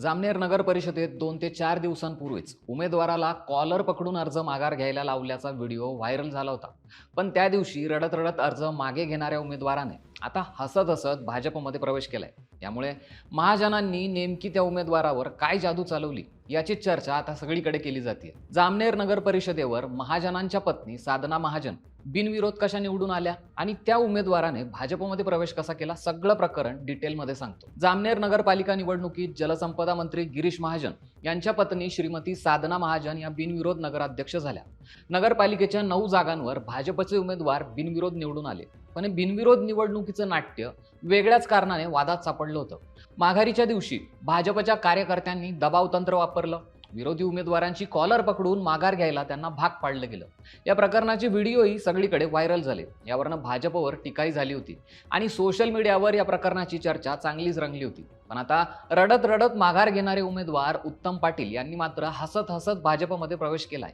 जामनेर नगर परिषदेत दोन ते चार दिवसांपूर्वीच उमेदवाराला कॉलर पकडून अर्ज माघार घ्यायला लावल्याचा व्हिडिओ व्हायरल झाला होता. पण त्या दिवशी रडत रडत अर्ज मागे घेणाऱ्या उमेदवाराने आता हसत हसत भाजपमध्ये प्रवेश केलाय. त्यामुळे महाजनांनी नेमकी त्या उमेदवारावर काय जादू चालवली याची चर्चा आता सगळीकडे केली जाते जामनेर नगर परिषदेवर महाजनांच्या पत्नी साधना महाजन बिनविरोध कशा निवडून आल्या आणि त्या उमेदवाराने भाजपमध्ये प्रवेश कसा केला सगळं प्रकरण डिटेलमध्ये सांगतो. जामनेर नगरपालिका निवडणुकीत जलसंपदा मंत्री गिरीश महाजन यांच्या पत्नी श्रीमती साधना महाजन या बिनविरोध नगराध्यक्ष झाल्या. नगरपालिकेच्या नऊ जागांवर भाजपचे उमेदवार बिनविरोध निवडून आले. पण बिनविरोध निवडणुकीचं नाट्य वेगळ्याच कारणाने वादात सापडलं होतं. माघारीच्या दिवशी भाजपच्या कार्यकर्त्यांनी दबाव तंत्र वापरलं. विरोधी उमेदवारांची कॉलर पकडून माघार घ्यायला त्यांना भाग पाडलं गेलं. या प्रकरणाचे व्हिडिओही सगळीकडे व्हायरल झाले. यावरनं भाजपवर टीकाही झाली होती. आणि सोशल मीडियावर या प्रकरणाची चर्चा चांगलीच रंगली होती. पण आता रडत रडत माघार घेणारे उमेदवार उत्तम पाटील यांनी मात्र हसत हसत भाजपमध्ये प्रवेश केलाय.